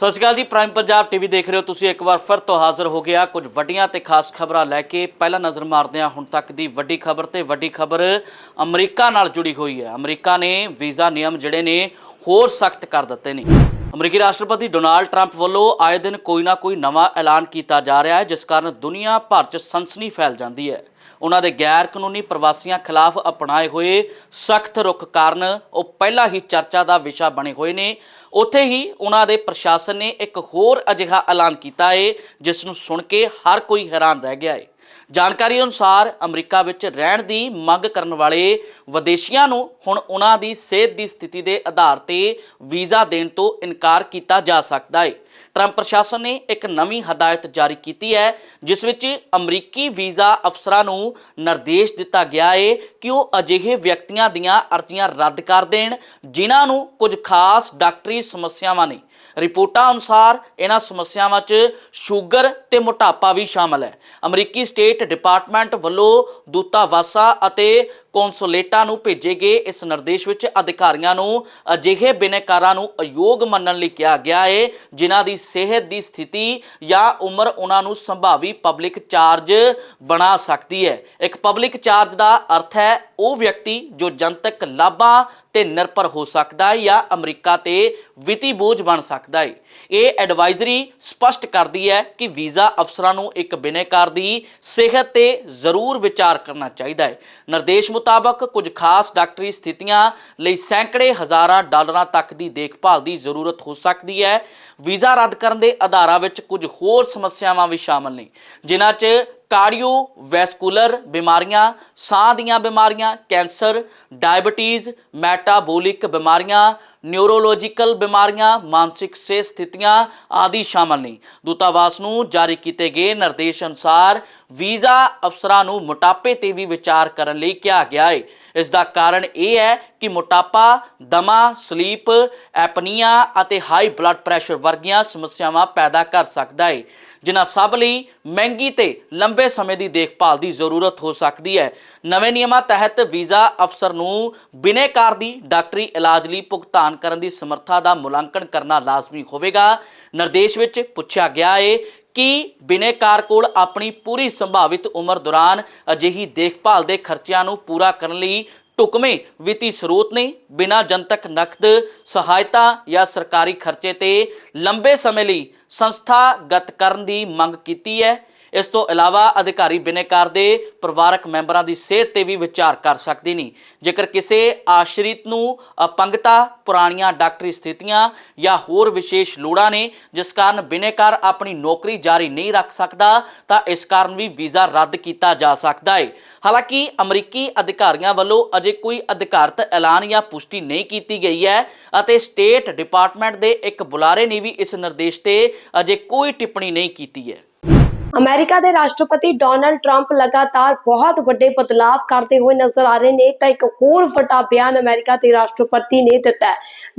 ਸਤਿ ਸ਼੍ਰੀ ਅਕਾਲ ਜੀ prime Punjab TV ਦੇਖ ਰਹੇ ਹੋ ਤੁਸੀਂ ਇੱਕ ਵਾਰ ਫਿਰ ਤੋਂ ਹਾਜ਼ਰ ਹੋ ਗਿਆ। ਕੁਝ ਵੱਡੀਆਂ ਤੇ ਖਾਸ ਖਬਰਾਂ ਲੈ ਕੇ ਪਹਿਲਾਂ ਨਜ਼ਰ ਮਾਰਦੇ ਹਾਂ ਹੁਣ ਤੱਕ ਦੀ ਵੱਡੀ ਖਬਰ ਤੇ ਵੱਡੀ ਖਬਰ ਅਮਰੀਕਾ ਨਾਲ ਜੁੜੀ ਹੋਈ ਹੈ। ਅਮਰੀਕਾ ਨੇ ਵੀਜ਼ਾ ਨਿਯਮ ਜਿਹੜੇ ਨੇ ਹੋਰ ਸਖਤ ਕਰ ਦਿੱਤੇ ਨੇ। ਅਮਰੀਕੀ ਰਾਸ਼ਟਰਪਤੀ ਡੋਨਾਲਡ ਟਰੰਪ ਵੱਲੋਂ ਆਏ ਦਿਨ ਕੋਈ ਨਾ ਕੋਈ ਨਵਾਂ ਐਲਾਨ ਕੀਤਾ ਜਾ ਰਿਹਾ ਹੈ, ਜਿਸ ਕਾਰਨ ਦੁਨੀਆ ਭਰ 'ਚ ਸਨਸਨੀ ਫੈਲ ਜਾਂਦੀ ਹੈ। ਉਹਨਾਂ ਦੇ ਗੈਰ ਕਾਨੂੰਨੀ ਪ੍ਰਵਾਸੀਆਂ ਖਿਲਾਫ ਅਪਣਾਏ ਹੋਏ ਸਖਤ ਰੁਖ ਕਾਰਨ ਉਹ ਪਹਿਲਾਂ ਹੀ ਚਰਚਾ ਦਾ ਵਿਸ਼ਾ ਬਣੇ ਹੋਏ ਨੇ। ਉੱਥੇ ਹੀ ਉਹਨਾਂ ਦੇ ਪ੍ਰਸ਼ਾਸਨ ਨੇ ਇੱਕ ਹੋਰ ਅਜਿਹਾ ਐਲਾਨ ਕੀਤਾ ਹੈ, ਜਿਸ ਨੂੰ ਸੁਣ ਕੇ ਹਰ ਕੋਈ ਹੈਰਾਨ ਰਹਿ ਗਿਆ ਹੈ। ਜਾਣਕਾਰੀ ਅਨੁਸਾਰ ਅਮਰੀਕਾ ਵਿੱਚ ਰਹਿਣ ਦੀ ਮੰਗ ਕਰਨ ਵਾਲੇ ਵਿਦੇਸ਼ੀਆਂ ਨੂੰ ਹੁਣ ਉਹਨਾਂ ਦੀ ਸਿਹਤ ਦੀ ਸਥਿਤੀ ਦੇ ਆਧਾਰ ਤੇ ਵੀਜ਼ਾ ਦੇਣ ਤੋਂ ਇਨਕਾਰ ਕੀਤਾ ਜਾ ਸਕਦਾ ਹੈ। ਟਰੰਪ ਪ੍ਰਸ਼ਾਸਨ ਨੇ ਇੱਕ ਨਵੀਂ ਹਦਾਇਤ ਜਾਰੀ ਕੀਤੀ ਹੈ, ਜਿਸ ਵਿੱਚ ਅਮਰੀਕੀ ਵੀਜ਼ਾ ਅਫਸਰਾਂ ਨੂੰ ਨਿਰਦੇਸ਼ ਦਿੱਤਾ ਗਿਆ ਹੈ ਕਿ ਉਹ ਅਜਿਹੇ ਵਿਅਕਤੀਆਂ ਦੀਆਂ ਅਰਜ਼ੀਆਂ ਰੱਦ ਕਰ ਦੇਣ, ਜਿਨ੍ਹਾਂ ਨੂੰ ਕੁਝ ਖਾਸ ਡਾਕਟਰੀ ਸਮੱਸਿਆਵਾਂ ਨੇ। ਰਿਪੋਰਟਾਂ ਅਨੁਸਾਰ ਇਹਨਾਂ ਸਮੱਸਿਆਵਾਂ 'ਚ ਸ਼ੂਗਰ ਤੇ ਮੋਟਾਪਾ ਵੀ ਸ਼ਾਮਲ ਹੈ। ਅਮਰੀਕੀ ਸਟੇਟ ਡਿਪਾਰਟਮੈਂਟ ਵੱਲੋਂ ਦੂਤਾਵਾਸਾਂ ਅਤੇ ਕੌਂਸੂਲੇਟਾਂ ਨੂੰ ਭੇਜੇ ਗਏ ਇਸ ਨਿਰਦੇਸ਼ ਵਿੱਚ ਅਧਿਕਾਰੀਆਂ ਨੂੰ ਅਜਿਹੇ ਬਿਨੈਕਾਰਾਂ ਨੂੰ ਅਯੋਗ ਮੰਨਣ ਲਈ ਕਿਹਾ ਗਿਆ ਹੈ ਜਿਨ੍ਹਾਂ ਦੀ ਸਿਹਤ ਦੀ ਸਥਿਤੀ ਜਾਂ ਉਮਰ ਉਹਨਾਂ ਨੂੰ ਸੰਭਾਵੀ ਪਬਲਿਕ ਚਾਰਜ ਬਣਾ ਸਕਦੀ ਹੈ। ਇੱਕ ਪਬਲਿਕ ਚਾਰਜ ਦਾ ਅਰਥ ਹੈ ਉਹ ਵਿਅਕਤੀ ਜੋ ਜਨਤਕ ਲਾਭਾਂ ਤੇ ਨਿਰਭਰ ਹੋ ਸਕਦਾ ਹੈ ਜਾਂ ਅਮਰੀਕਾ ਤੇ ਵਿੱਤੀ ਬੋਝ ਬਣ ਸਕਦਾ ਹੈ। ਇਹ ਐਡਵਾਈਜ਼ਰੀ ਸਪਸ਼ਟ ਕਰਦੀ ਹੈ ਕਿ ਵੀਜ਼ਾ ਅਫਸਰਾਂ ਨੂੰ ਇੱਕ ਬਿਨੈਕਾਰ ਦੀ ਸਿਹਤ ਤੇ ਜ਼ਰੂਰ ਵਿਚਾਰ ਕਰਨਾ ਚਾਹੀਦਾ ਹੈ। ਨਿਰਦੇਸ਼ ਮੁਤਾਬਕ ਕੁਝ ਖਾਸ ਡਾਕਟਰੀ ਸਥਿਤੀਆਂ ਲਈ ਸੈਂਕੜੇ ਹਜ਼ਾਰਾਂ ਡਾਲਰਾਂ ਤੱਕ ਦੀ ਦੇਖਭਾਲ ਦੀ ਜ਼ਰੂਰਤ ਹੋ ਸਕਦੀ ਹੈ। ਵੀਜ਼ਾ ਰੱਦ ਕਰਨ ਦੇ ਆਧਾਰਾਂ ਵਿੱਚ ਕੁਝ ਹੋਰ ਸਮੱਸਿਆਵਾਂ ਵੀ ਸ਼ਾਮਲ ਨੇ, ਜਿਨ੍ਹਾਂ 'ਚ ਕਾਰਡੀਓ ਵੈਸਕੂਲਰ ਬਿਮਾਰੀਆਂ, ਸਾਹ ਦੀਆਂ ਬਿਮਾਰੀਆਂ, ਕੈਂਸਰ, ਡਾਇਬਟੀਜ਼, ਮੈਟਾਬੋਲਿਕ ਬਿਮਾਰੀਆਂ, ਨਿਊਰੋਲੋਜੀਕਲ ਬਿਮਾਰੀਆਂ, ਮਾਨਸਿਕ ਸਿਹਤ ਸਥਿਤੀਆਂ ਆਦਿ ਸ਼ਾਮਲ ਨੇ। ਦੂਤਾਵਾਸ ਨੂੰ ਜਾਰੀ ਕੀਤੇ ਗਏ ਨਿਰਦੇਸ਼ ਅਨੁਸਾਰ ਵੀਜ਼ਾ ਅਫਸਰਾਂ ਨੂੰ ਮੋਟਾਪੇ ਤੇ ਵੀ ਵਿਚਾਰ ਕਰਨ ਲਈ ਕਿਹਾ ਗਿਆ ਹੈ ਇਸ ਦਾ ਕਾਰਨ ਇਹ ਹੈ ਕਿ ਮੋਟਾਪਾ, ਦਮਾ, ਸਲੀਪ, ਐਪਨੀਆ ਅਤੇ ਹਾਈ ਬਲੱਡ ਪ੍ਰੈਸ਼ਰ ਵਰਗੀਆਂ ਸਮੱਸਿਆਵਾਂ ਪੈਦਾ ਕਰ ਸਕਦਾ ਹੈ ਜਿਨ੍ਹਾਂ ਸਭ ਲਈ ਮਹਿੰਗੀ ਤੇ ਲੰਬੇ ਸਮੇਂ ਦੀ ਦੇਖਭਾਲ ਦੀ ਜ਼ਰੂਰਤ ਹੋ ਸਕਦੀ ਹੈ। ਨਵੇਂ ਨਿਯਮਾਂ ਤਹਿਤ ਵੀਜ਼ਾ ਅਫਸਰ ਨੂੰ ਬਿਨੈਕਾਰ ਦੀ ਡਾਕਟਰੀ ਇਲਾਜ ਲਈ ਭੁਗਤਾਨ ਕਰਨ ਦੀ ਸਮਰੱਥਾ ਦਾ ਮੁਲਾਂਕਣ ਕਰਨਾ ਲਾਜ਼ਮੀ ਹੋਵੇਗਾ। ਨਿਰਦੇਸ਼ ਵਿੱਚ ਪੁੱਛਿਆ ਗਿਆ ਹੈ ਕਿ ਬਿਨੈਕਾਰ ਕੋਲ ਆਪਣੀ ਪੂਰੀ ਸੰਭਾਵਿਤ ਉਮਰ ਦੌਰਾਨ ਅਜਿਹੀ ਦੇਖਭਾਲ ਦੇ ਖਰਚਿਆਂ ਨੂੰ ਪੂਰਾ ਕਰਨ ਲਈ ਢੁਕਵੇਂ ਵਿੱਤੀ ਸਰੋਤ ਨੇ ਬਿਨਾਂ ਜਨਤਕ ਨਕਦ, ਸਹਾਇਤਾ ਜਾਂ ਸਰਕਾਰੀ ਖਰਚੇ ਤੇ ਲੰਬੇ ਸਮੇਂ ਲਈ ਸੰਸਥਾਗਤ ਕਰਨ ਦੀ ਮੰਗ ਕੀਤੀ ਹੈ। ਇਸ ਤੋਂ ਇਲਾਵਾ ਅਧਿਕਾਰੀ ਬਿਨੈਕਾਰ ਦੇ ਪਰਿਵਾਰਕ ਮੈਂਬਰਾਂ ਦੀ ਸਿਹਤ ਤੇ ਵੀ ਵਿਚਾਰ ਕਰ ਸਕਦੇ ਨੇ ਜੇਕਰ ਕਿਸੇ ਆਸ਼ਰਿਤ ਨੂੰ ਅਪੰਗਤਾ, ਪੁਰਾਣੀਆਂ ਡਾਕਟਰੀ ਸਥਿਤੀਆਂ ਜਾਂ ਹੋਰ ਵਿਸ਼ੇਸ਼ ਲੋੜਾਂ ਨੇ, ਜਿਸ ਕਾਰਨ ਬਿਨੈਕਾਰ ਆਪਣੀ ਨੌਕਰੀ ਜਾਰੀ ਨਹੀਂ ਰੱਖ ਸਕਦਾ, ਤਾਂ ਇਸ ਕਾਰਨ ਵੀ ਵੀਜ਼ਾ ਰੱਦ ਕੀਤਾ ਜਾ ਸਕਦਾ ਹੈ ਹਾਲਾਂਕਿ ਅਮਰੀਕੀ ਅਧਿਕਾਰੀਆਂ ਵੱਲੋਂ ਅਜੇ ਕੋਈ ਅਧਿਕਾਰਤ ਐਲਾਨ ਜਾਂ ਪੁਸ਼ਟੀ ਨਹੀਂ ਕੀਤੀ ਗਈ ਹੈ ਅਤੇ ਸਟੇਟ ਡਿਪਾਰਟਮੈਂਟ ਦੇ ਇੱਕ ਬੁਲਾਰੇ ਨੇ ਵੀ ਇਸ ਨਿਰਦੇਸ਼ ਤੇ ਅਜੇ ਕੋਈ ਟਿੱਪਣੀ ਨਹੀਂ ਕੀਤੀ ਹੈ। ਅਮਰੀਕਾ ਦੇ ਰਾਸ਼ਟਰਪਤੀ ਡੋਨਲਡ ਟਰੰਪ ਲਗਾਤਾਰ ਬਹੁਤ ਵੱਡੇ ਬਦਲਾਅ ਕਰਦੇ ਹੋਏ ਨਜ਼ਰ ਆ ਰਹੇ ਨੇ, ਤਾਂ ਇੱਕ ਹੋਰ ਵੱਡਾ ਬਿਆਨ ਅਮਰੀਕਾ ਦੇ ਰਾਸ਼ਟਰਪਤੀ ਨੇ ਦਿੱਤਾ ਹੈ।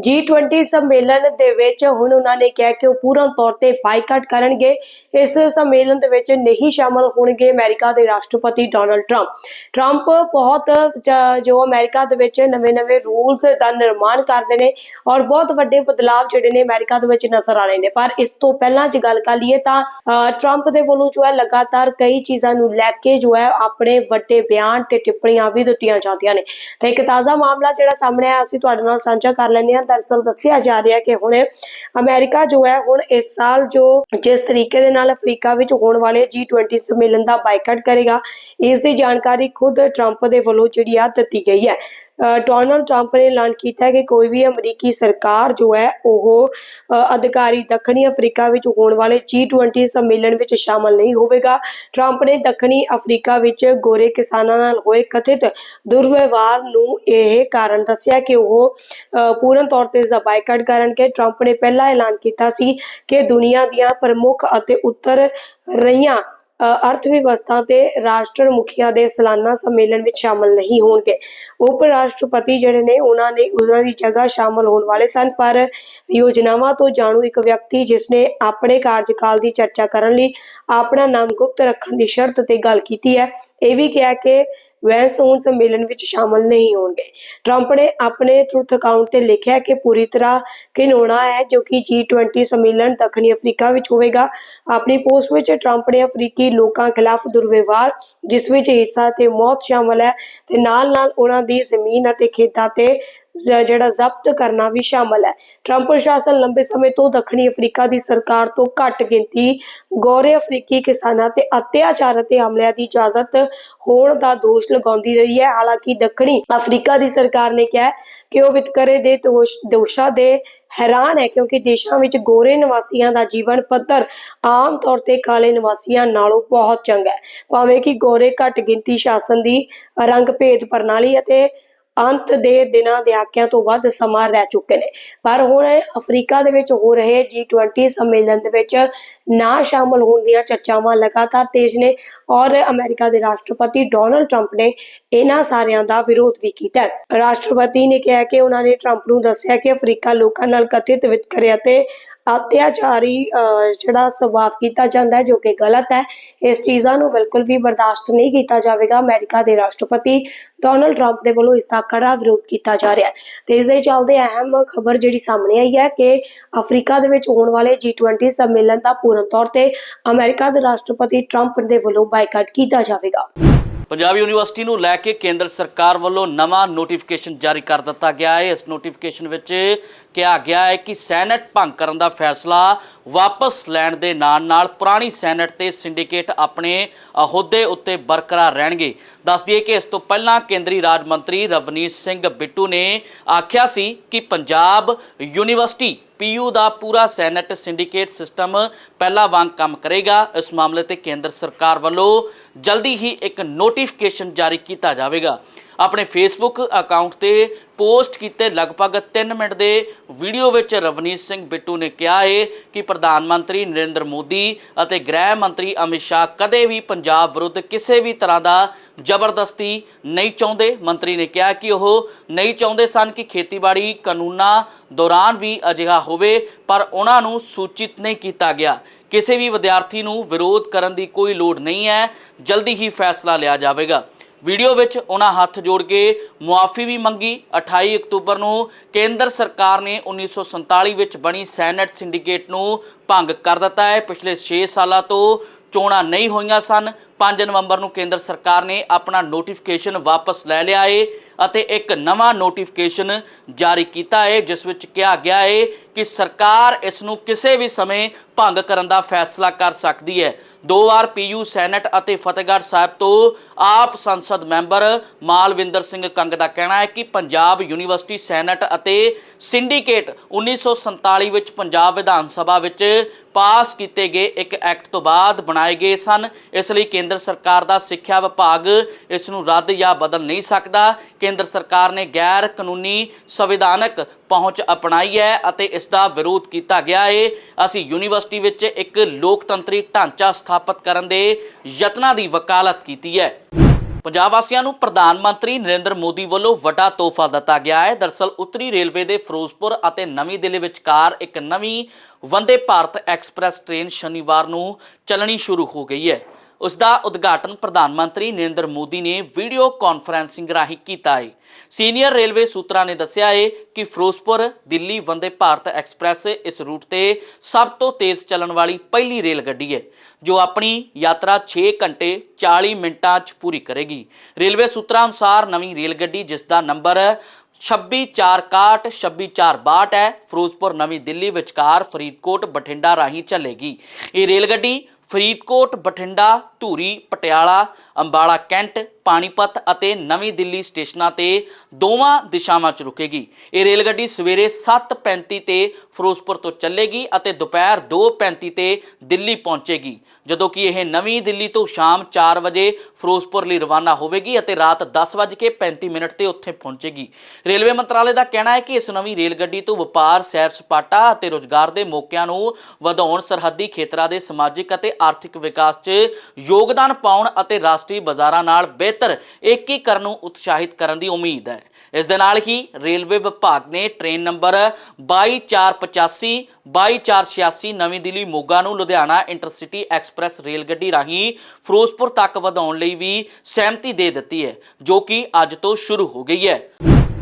G20 ਸੰਮੇਲਨ ਦੇ ਵਿੱਚ ਹੁਣ ਉਹਨਾਂ ਨੇ ਕਿਹਾ ਕਿ ਉਹ ਪੂਰਨ ਤੌਰ ਤੇ ਬਾਈਕਾਟ ਕਰਨਗੇ। ਇਸ ਸੰਮੇਲਨ ਦੇ ਵਿੱਚ ਨਹੀਂ ਸ਼ਾਮਲ ਹੋਣਗੇ ਅਮਰੀਕਾ ਦੇ ਰਾਸ਼ਟਰਪਤੀ ਡੋਨਲਡ ਟਰੰਪ। ਟਰੰਪ ਬਹੁਤ ਜੋ ਅਮਰੀਕਾ ਦੇ ਵਿੱਚ ਨਵੇਂ-ਨਵੇਂ ਰੂਲਸ ਦਾ ਨਿਰਮਾਣ ਕਰਦੇ ਨੇ ਔਰ ਬਹੁਤ ਵੱਡੇ ਬਦਲਾਅ ਜਿਹੜੇ ਨੇ ਅਮਰੀਕਾ ਦੇ ਵਿੱਚ ਨਜ਼ਰ ਆ ਰਹੇ ਨੇ। ਪਰ ਇਸ ਤੋਂ ਪਹਿਲਾਂ ਜੇ ਗੱਲ ਕਰ ਲਈਏ ਤਾਂ ਟਰੰਪ ਦੇ ਵੱਲੋਂ ਜੋ ਹੈ ਲਗਾਤਾਰ ਕਈ ਚੀਜ਼ਾਂ ਨੂੰ ਲੈ ਕੇ ਜੋ ਹੈ ਆਪਣੇ ਵੱਡੇ ਬਿਆਨ ਤੇ ਟਿੱਪਣੀਆਂ ਵੀ ਦਿੱਤੀਆਂ ਜਾਂਦੀਆਂ ਨੇ। ਤਾਂ ਇੱਕ ਤਾਜ਼ਾ ਮਾਮਲਾ ਜਿਹੜਾ ਸਾਹਮਣੇ ਆਇਆ, ਅਸੀਂ ਤੁਹਾਡੇ ਨਾਲ ਸਾਂਝਾ ਕਰ ਲੈਂਦੇ ਹਾਂ। ਦਰਅਸਲ ਦੱਸਿਆ ਜਾ ਰਿਹਾ ਕਿ ਹੁਣ ਅਮਰੀਕਾ ਜੋ ਹੈ, ਹੁਣ ਇਸ ਸਾਲ ਜੋ ਜਿਸ ਤਰੀਕੇ ਦੇ ਨਾਲ ਅਫਰੀਕਾ ਵਿੱਚ ਹੋਣ ਵਾਲੇ G20 ਸੰਮੇਲਨ ਦਾ ਬਾਈਕਾਟ ਕਰੇਗਾ, ਇਸ ਦੀ ਜਾਣਕਾਰੀ ਖੁਦ ਟਰੰਪ ਦੇ ਵੱਲੋਂ ਜਿਹੜੀ ਆ ਦਿੱਤੀ ਗਈ ਹੈ। ਡੋਨਾਲਡ ਟਰੰਪ ਨੇ ਐਲਾਨ ਕੀਤਾ ਹੈ ਕਿ ਕੋਈ ਵੀ ਅਮਰੀਕੀ ਸਰਕਾਰ ਜੋ ਹੈ, ਉਹ ਅਧਿਕਾਰੀ ਦੱਖਣੀ ਅਫਰੀਕਾ ਵਿੱਚ ਹੋਣ ਵਾਲੇ G20 ਸੰਮੇਲਨ ਵਿੱਚ ਸ਼ਾਮਲ ਨਹੀਂ ਹੋਵੇਗਾ। ਟਰੰਪ ਨੇ ਦੱਖਣੀ ਅਫਰੀਕਾ ਵਿੱਚ ਗੋਰੇ ਕਿਸਾਨਾਂ ਨਾਲ ਹੋਏ ਕਥਿਤ ਦੁਰਵਿਵਹਾਰ ਨੂੰ ਇਹ ਕਾਰਨ ਦੱਸਿਆ ਕਿ ਉਹ ਪੂਰਨ ਤੌਰ ਤੇ ਇਸ ਦਾ ਬਾਈਕਾਟ ਕਰਨਗੇ ਟਰੰਪ ਨੇ ਪਹਿਲਾਂ ਐਲਾਨ ਕੀਤਾ ਸੀ ਕਿ ਦੁਨੀਆ ਦੀਆਂ ਪ੍ਰਮੁੱਖ ਅਤੇ ਉੱਤਰ ਰਹੀਆਂ ਅਰਥ ਵਿਵਸਥਾ ਤੇ ਰਾਸ਼ਟਰ ਮੁਖੀਆਂ ਦੇ ਸਾਲਾਨਾ ਸੰਮੇਲਨ ਵਿੱਚ ਸ਼ਾਮਲ ਨਹੀਂ ਹੋਣਗੇ। ਉਪ ਰਾਸ਼ਟਰਪਤੀ ਜਿਹੜੇ ਨੇ, ਉਹਨਾਂ ਨੇ ਉਹਨਾਂ ਦੀ ਜਗ੍ਹਾ ਸ਼ਾਮਲ ਹੋਣ ਵਾਲੇ ਸਨ, ਪਰ ਯੋਜਨਾਵਾਂ ਤੋਂ ਜਾਣੂ ਇੱਕ ਵਿਅਕਤੀ ਜਿਸ ਨੇ ਆਪਣੇ ਕਾਰਜਕਾਲ ਦੀ ਚਰਚਾ ਕਰਨ ਲਈ ਆਪਣਾ ਨਾਮ ਗੁਪਤ ਰੱਖਣ ਦੀ ਸ਼ਰਤ ਤੇ ਗੱਲ ਕੀਤੀ ਹੈ। ਇਹ ਵੀ ਕਿਹਾ ਕਿ ਵੈਂਸ ਹੁਣ ਸੰਮੇਲਨ ਵਿੱਚ ਸ਼ਾਮਲ ਨਹੀਂ ਹੋਣਗੇ। ਟਰੰਪ ਨੇ ਆਪਣੇ ਟਰੁੱਥ ਅਕਾਊਂਟ ਤੇ ਲਿਖਿਆ ਕਿ ਪੂਰੀ ਤਰ੍ਹਾਂ ਘਿਨੌਣਾ ਹੈ ਜੋ ਕਿ G20 ਸੰਮੇਲਨ ਦੱਖਣੀ ਅਫਰੀਕਾ ਵਿੱਚ ਹੋਵੇਗਾ। ਆਪਣੀ ਪੋਸਟ ਵਿੱਚ ਟਰੰਪ ਨੇ ਅਫਰੀਕੀ ਲੋਕਾਂ ਖਿਲਾਫ ਦੁਰਵਿਵਹਾਰ, ਜਿਸ ਵਿੱਚ ਹਿੱਸਾ ਤੇ ਮੌਤ ਸ਼ਾਮਲ ਹੈ, ਤੇ ਨਾਲ-ਨਾਲ ਉਹਨਾਂ ਦੀ ਜ਼ਮੀਨ ਅਤੇ ਖੇਤਾਂ ਤੇ ਜਿਹੜਾ ਜ਼ਬਤ ਕਰਨਾ ਵੀ ਸ਼ਾਮਲ ਹੈ। ਟਰੰਪ ਪ੍ਰਸ਼ਾਸਨ ਲੰਬੇ ਸਮੇਂ ਤੋਂ ਦੱਖਣੀ ਅਫਰੀਕਾ ਦੀ ਸਰਕਾਰ ਤੋਂ ਘੱਟ ਗਿਣਤੀ ਗੋਰੇ ਅਫਰੀਕੀ ਕਿਸਾਨਾਂ ਤੇ ਅਤਿਆਚਾਰ ਅਤੇ ਹਮਲਿਆਂ ਦੀ ਇਜਾਜ਼ਤ ਹੋਣ ਦਾ ਦੋਸ਼ ਲਗਾਉਂਦੀ ਰਹੀ ਹੈ। ਹਾਲਾਂਕਿ ਦੱਖਣੀ ਅਫਰੀਕਾ ਦੀ ਸਰਕਾਰ ਨੇ ਕਿਹਾ ਕਿ ਉਹ ਵਿਤਕਰੇ ਦੇ ਦੋਸ਼, ਦੋਸ਼ਾਂ ਦੇ ਹੈਰਾਨ ਹੈ ਕਿਉਂਕਿ ਦੇਸ਼ਾਂ ਵਿੱਚ ਗੋਰੇ ਨਿਵਾਸੀਆਂ ਦਾ ਜੀਵਨ ਪੱਧਰ ਆਮ ਤੌਰ ਤੇ ਕਾਲੇ ਨਿਵਾਸੀਆਂ ਨਾਲੋਂ ਬਹੁਤ ਚੰਗਾ ਹੈ। ਭਾਵੇਂ ਕਿ ਗੋਰੇ ਘੱਟ ਗਿਣਤੀ ਸ਼ਾਸਨ ਦੀ ਰੰਗ ਭੇਦ ਪ੍ਰਣਾਲੀ ਅਤੇ ਅੰਤ ਦੇ ਦਿਨਾਂ ਦਹਾਕਿਆਂ ਤੋਂ ਵੱਧ ਸਮਾਂ ਰਹਿ ਚੁੱਕੇ ਨੇ। ਪਰ ਹੁਣ ਅਫਰੀਕਾ ਦੇ ਵਿੱਚ ਹੋ ਰਹੇ G20 ਸੰਮੇਲਨ ਦੇ ਵਿੱਚ ਨਾ ਸ਼ਾਮਲ ਹੋਣ ਦੀਆਂ ਚਰਚਾਵਾਂ ਲਗਾਤਾਰ ਤੇਜ਼ ਨੇ ਔਰ ਅਮਰੀਕਾ ਦੇ ਰਾਸ਼ਟਰਪਤੀ ਡੋਨਲਡ ਟਰੰਪ ਨੇ ਇਹਨਾਂ ਸਾਰਿਆਂ ਦਾ ਵਿਰੋਧ ਵੀ ਕੀਤਾ ਰਾਸ਼ਟਰਪਤੀ ਨੇ ਕਿਹਾ ਕਿ ਉਹਨਾਂ ਨੇ ਟਰੰਪ ਨੂੰ ਦੱਸਿਆ ਕਿ ਅਫਰੀਕਾ ਲੋਕਾਂ ਨਾਲ ਕਥਿਤ ਵਿਤਕਰੇ ਅਤੇ ਅਤਿਆਚਾਰੀ ਜਿਹੜਾ ਸੁਭਾਅ ਕੀਤਾ ਜਾਂਦਾ ਹੈ ਜੋ ਕਿ ਗਲਤ ਹੈ, ਇਸ ਚੀਜ਼ਾਂ ਨੂੰ ਬਿਲਕੁਲ ਵੀ ਬਰਦਾਸ਼ਤ ਨਹੀਂ ਕੀਤਾ ਜਾਵੇਗਾ ਅਮਰੀਕਾ ਦੇ ਰਾਸ਼ਟਰਪਤੀ ਡੋਨਲਡ ਟਰੰਪ ਦੇ ਵੱਲੋਂ ਇਸ ਦਾ ਕੜਾ ਵਿਰੋਧ ਕੀਤਾ ਜਾ ਰਿਹਾ ਹੈ। ਤੇ ਇਸ ਦੇ ਚੱਲਦੇ ਅਹਿਮ ਖਬਰ ਜਿਹੜੀ ਸਾਹਮਣੇ ਆਈ ਹੈ ਕਿ ਅਫਰੀਕਾ ਦੇ ਵਿੱਚ ਹੋਣ ਵਾਲੇ G20 ਸੰਮੇਲਨ ਦਾ ਪੂਰਨ ਤੌਰ ਤੇ ਅਮਰੀਕਾ ਦੇ ਰਾਸ਼ਟਰਪਤੀ ਟਰੰਪ ਦੇ ਵੱਲੋਂ ਬਾਈਕਾਟ ਕੀਤਾ ਜਾਵੇਗਾ। ਪੰਜਾਬ ਯੂਨੀਵਰਸਿਟੀ ਨੂੰ ਲੈ ਕੇ ਕੇਂਦਰ ਸਰਕਾਰ ਵੱਲੋਂ ਨਵਾਂ ਨੋਟੀਫਿਕੇਸ਼ਨ ਜਾਰੀ ਕਰ ਦਿੱਤਾ ਗਿਆ ਹੈ। ਇਸ ਨੋਟੀਫਿਕੇਸ਼ਨ ਵਿੱਚ ਕਿਹਾ ਗਿਆ ਹੈ ਕਿ ਸੈਨੇਟ ਭੰਗ ਕਰਨ ਦਾ ਫੈਸਲਾ ਵਾਪਸ ਲੈਣ ਦੇ ਨਾਲ ਨਾਲ ਪੁਰਾਣੀ ਸੈਨੇਟ ਤੇ ਸਿੰਡੀਕੇਟ ਆਪਣੇ ਅਹੁਦੇ ਉੱਤੇ ਬਰਕਰਾਰ ਰਹਿਣਗੇ। ਦੱਸ ਦਈਏ ਕਿ ਇਸ ਤੋਂ ਪਹਿਲਾਂ ਕੇਂਦਰੀ ਰਾਜ ਮੰਤਰੀ ਰਵਨੀਤ ਸਿੰਘ ਬਿੱਟੂ ਨੇ ਆਖਿਆ ਸੀ ਕਿ ਪੰਜਾਬ ਯੂਨੀਵਰਸਿਟੀ ਪੀਯੂ ਦਾ ਪੂਰਾ ਸੈਨੇਟ ਸਿੰਡੀਕੇਟ ਸਿਸਟਮ ਪਹਿਲਾਂ ਵਾਂਗ ਕੰਮ ਕਰੇਗਾ। ਇਸ ਮਾਮਲੇ ਤੇ ਕੇਂਦਰ ਸਰਕਾਰ ਵੱਲੋਂ ਜਲਦੀ ਹੀ ਇੱਕ ਨੋਟੀਫਿਕੇਸ਼ਨ ਜਾਰੀ ਕੀਤਾ ਜਾਵੇਗਾ। ਆਪਣੇ ਫੇਸਬੁੱਕ ਅਕਾਊਂਟ ਤੇ ਪੋਸਟ ਕੀਤੇ ਲਗਭਗ 3 ਮਿੰਟ ਦੇ ਵੀਡੀਓ ਵਿੱਚ ਰਵਨੀਤ ਸਿੰਘ ਬਿੱਟੂ ਨੇ ਕਿਹਾ ਹੈ ਕਿ ਪ੍ਰਧਾਨ ਮੰਤਰੀ ਨਰਿੰਦਰ ਮੋਦੀ ਅਤੇ ਗ੍ਰਹਿ ਮੰਤਰੀ ਅਮਿਤ ਸ਼ਾਹ ਕਦੇ ਵੀ ਪੰਜਾਬ ਵਿਰੁੱਧ ਕਿਸੇ ਵੀ ਤਰ੍ਹਾਂ ਦਾ ਜ਼ਬਰਦਸਤੀ ਨਹੀਂ ਚਾਹੁੰਦੇ। ਮੰਤਰੀ ਨੇ ਕਿਹਾ ਕਿ ਉਹ ਨਹੀਂ ਚਾਹੁੰਦੇ ਸਨ ਕਿ ਖੇਤੀਬਾੜੀ ਕਾਨੂੰਨਾਂ ਦੌਰਾਨ ਵੀ ਅਜਿਹਾ ਹੋਵੇ, ਪਰ ਉਹਨਾਂ ਨੂੰ ਸੂਚਿਤ ਨਹੀਂ ਕੀਤਾ ਗਿਆ। ਕਿਸੇ ਵੀ ਵਿਦਿਆਰਥੀ ਨੂੰ ਵਿਰੋਧ ਕਰਨ ਦੀ ਕੋਈ ਲੋੜ ਨਹੀਂ ਹੈ। ਜਲਦੀ ਹੀ ਫੈਸਲਾ ਲਿਆ ਜਾਵੇਗਾ। ਵੀਡੀਓ ਵਿੱਚ ਉਹਨਾਂ ਹੱਥ ਜੋੜ ਕੇ ਮੁਆਫੀ ਵੀ ਮੰਗੀ। 28 ਅਕਤੂਬਰ ਨੂੰ ਕੇਂਦਰ ਸਰਕਾਰ ਨੇ 1947 ਵਿੱਚ ਬਣੀ ਸੈਨੇਟ ਸਿੰਡੀਕੇਟ ਨੂੰ ਭੰਗ ਕਰ ਦਿੱਤਾ ਹੈ। ਪਿਛਲੇ 6 ਸਾਲਾਂ ਤੋਂ ਚੋਣਾਂ ਨਹੀਂ ਹੋਈਆਂ ਸਨ। 5 ਨਵੰਬਰ ਨੂੰ ਕੇਂਦਰ ਸਰਕਾਰ ਨੇ ਆਪਣਾ ਨੋਟੀਫਿਕੇਸ਼ਨ ਵਾਪਸ ਲੈ ਲਿਆ ਏ ਅਤੇ ਇੱਕ ਨਵਾਂ ਨੋਟੀਫਿਕੇਸ਼ਨ ਜਾਰੀ ਕੀਤਾ ਹੈ ਜਿਸ ਵਿੱਚ ਕਿਹਾ ਗਿਆ ਹੈ ਕਿ ਸਰਕਾਰ ਇਸ ਨੂੰ ਕਿਸੇ ਵੀ ਸਮੇਂ ਭੰਗ ਕਰਨ ਦਾ ਫੈਸਲਾ ਕਰ ਸਕਦੀ ਹੈ। ਦੋ ਵਾਰ ਪੀਯੂ ਸੈਨੇਟ ਅਤੇ ਫਤਿਹਗੜ੍ਹ ਸਾਹਿਬ ਤੋਂ ਆਪ ਸੰਸਦ ਮੈਂਬਰ ਮਾਲਵਿੰਦਰ ਸਿੰਘ ਕੰਗ ਦਾ ਕਹਿਣਾ ਹੈ ਕਿ ਪੰਜਾਬ ਯੂਨੀਵਰਸਿਟੀ ਸੈਨੇਟ ਅਤੇ ਸਿੰਡੀਕੇਟ 1947 ਵਿੱਚ ਪੰਜਾਬ ਵਿਧਾਨ ਸਭਾ ਵਿੱਚ ਪਾਸ ਕੀਤੇ ਗਏ ਇੱਕ ਐਕਟ ਤੋਂ ਬਾਅਦ ਬਣਾਏ ਗਏ ਸਨ। ਇਸ ਲਈ ਕੇਂਦਰ ਕੇਂਦਰ ਸਰਕਾਰ ਦਾ ਸਿੱਖਿਆ ਵਿਭਾਗ ਇਸ ਨੂੰ ਰੱਦ ਜਾਂ ਬਦਲ ਨਹੀਂ ਸਕਦਾ। ਕੇਂਦਰ ਸਰਕਾਰ ਨੇ ਗੈਰ ਕਾਨੂੰਨੀ ਸੰਵਿਧਾਨਕ ਪਹੁੰਚ ਅਪਣਾਈ ਹੈ ਅਤੇ ਇਸ ਦਾ ਵਿਰੋਧ ਕੀਤਾ ਗਿਆ ਹੈ ਅਸੀਂ ਯੂਨੀਵਰਸਿਟੀ ਵਿੱਚ ਇੱਕ ਲੋਕਤੰਤਰੀ ਢਾਂਚਾ ਸਥਾਪਿਤ ਕਰਨ ਦੇ ਯਤਨਾਂ ਦੀ ਵਕਾਲਤ ਕੀਤੀ ਹੈ। ਪੰਜਾਬ ਵਾਸੀਆਂ ਨੂੰ ਪ੍ਰਧਾਨ ਮੰਤਰੀ ਨਰਿੰਦਰ ਮੋਦੀ ਵੱਲੋਂ ਵੱਡਾ ਤੋਹਫਾ ਦਿੱਤਾ ਗਿਆ ਹੈ। ਦਰਸਲ ਉੱਤਰੀ ਰੇਲਵੇ ਦੇ ਫਿਰੋਜ਼ਪੁਰ ਅਤੇ ਨਵੀਂ ਦਿੱਲੀ ਵਿਚਕਾਰ ਇੱਕ ਨਵੀਂ ਵੰਦੇ ਭਾਰਤ ਐਕਸਪ੍ਰੈਸ ਟ੍ਰੇਨ ਸ਼ਨੀਵਾਰ ਨੂੰ ਚੱਲਣੀ ਸ਼ੁਰੂ ਹੋ ਗਈ ਹੈ। ਉਸ ਦਾ ਉਦਘਾਟਨ ਪ੍ਰਧਾਨ ਮੰਤਰੀ ਨਰਿੰਦਰ ਮੋਦੀ ਨੇ ਵੀਡੀਓ ਕਾਨਫਰੈਂਸਿੰਗ ਰਾਹੀਂ ਕੀਤਾ ਹੈ ਸੀਨੀਅਰ ਰੇਲਵੇ ਸੂਤਰਾਂ ਨੇ ਦੱਸਿਆ ਹੈ ਕਿ ਫਿਰੋਜ਼ਪੁਰ, ਦਿੱਲੀ ਵੰਦੇ ਭਾਰਤ ਐਕਸਪ੍ਰੈਸ ਇਸ ਰੂਟ ਤੇ ਸਭ ਤੋਂ ਤੇਜ਼ ਚੱਲਣ ਵਾਲੀ ਪਹਿਲੀ ਰੇਲ ਗੱਡੀ ਹੈ ਜੋ ਆਪਣੀ ਯਾਤਰਾ 6 ਘੰਟੇ 40 ਮਿੰਟਾਂ 'ਚ ਪੂਰੀ ਕਰੇਗੀ। ਰੇਲਵੇ ਸੂਤਰਾਂ ਅਨੁਸਾਰ ਨਵੀਂ ਰੇਲ ਗੱਡੀ ਜਿਸ ਦਾ ਨੰਬਰ 26461 26462 ਹੈ, ਫਿਰੋਜ਼ਪੁਰ, ਨਵੀਂ ਦਿੱਲੀ ਵਿਚਕਾਰ ਫਰੀਦਕੋਟ, ਬਠਿੰਡਾ ਰਾਹੀਂ ਚੱਲੇਗੀ। ਇਹ ਰੇਲ ਗੱਡੀ ਫਰੀਦਕੋਟ, ਬਠਿੰਡਾ, ਧੂਰੀ, ਪਟਿਆਲਾ, ਅੰਬਾਲਾ, ਕੈਂਟ, ਪਾਣੀਪਤ ਅਤੇ ਨਵੀਂ ਦਿੱਲੀ ਸਟੇਸ਼ਨਾਂ ਤੇ ਦੋਵਾਂ ਦਿਸ਼ਾਵਾਂ 'ਚ ਰੁਕੇਗੀ। ਇਹ ਰੇਲ ਗੱਡੀ ਸਵੇਰੇ 7:35 ਤੇ ਫਿਰੋਜ਼ਪੁਰ ਤੋਂ ਚੱਲੇਗੀ ਅਤੇ ਦੁਪਹਿਰ 2:35 ਤੇ ਦਿੱਲੀ ਪਹੁੰਚੇਗੀ। ਜਦੋਂ ਕਿ ਇਹ ਨਵੀਂ ਦਿੱਲੀ ਤੋਂ ਸ਼ਾਮ 4 ਵਜੇ ਫਿਰੋਜ਼ਪੁਰ ਲਈ ਰਵਾਨਾ ਹੋਵੇਗੀ ਅਤੇ ਰਾਤ 10:35 ਮਿੰਟ ਤੇ ਉੱਥੇ ਪਹੁੰਚੇਗੀ। ਰੇਲਵੇ ਮੰਤਰਾਲੇ ਦਾ ਕਹਿਣਾ ਹੈ ਕਿ ਇਸ ਨਵੀਂ ਰੇਲ ਗੱਡੀ ਤੋਂ ਵਪਾਰ ਸੈਰ ਸਪਾਟਾ ਅਤੇ ਰੋਜ਼ਗਾਰ ਦੇ ਮੌਕਿਆਂ ਨੂੰ ਵਧਾਉਣ ਸਰਹੱਦੀ ਖੇਤਰਾਂ ਦੇ ਸਮਾਜਿਕ ਅਤੇ ਆਰਥਿਕ ਵਿਕਾਸ 'ਚ ਯੋਗਦਾਨ ਪਾਉਣ ਅਤੇ ਰਾਸ਼ਟਰੀ ਬਾਜ਼ਾਰਾਂ ਨਾਲ ਬਿਹਤਰ ਏਕੀਕਰਨ ਨੂੰ ਉਤਸ਼ਾਹਿਤ ਕਰਨ ਦੀ ਉਮੀਦ ਹੈ। ਇਸ ਦੇ ਨਾਲ ਹੀ ਰੇਲਵੇ ਵਿਭਾਗ ਨੇ ਟ੍ਰੇਨ ਨੰਬਰ 22485 22486 ਨਵੀਂ ਦਿੱਲੀ ਮੋਗਾ ਨੂੰ ਲੁਧਿਆਣਾ ਇੰਟਰਸਿਟੀ ਐਕਸਪ੍ਰੈਸ ਰੇਲ ਗੱਡੀ ਰਾਹੀਂ ਫਿਰੋਜ਼ਪੁਰ ਤੱਕ ਵਧਾਉਣ ਲਈ ਵੀ ਸਹਿਮਤੀ ਦੇ ਦਿੱਤੀ ਹੈ, ਜੋ ਕਿ ਅੱਜ ਤੋਂ ਸ਼ੁਰੂ ਹੋ ਗਈ ਹੈ।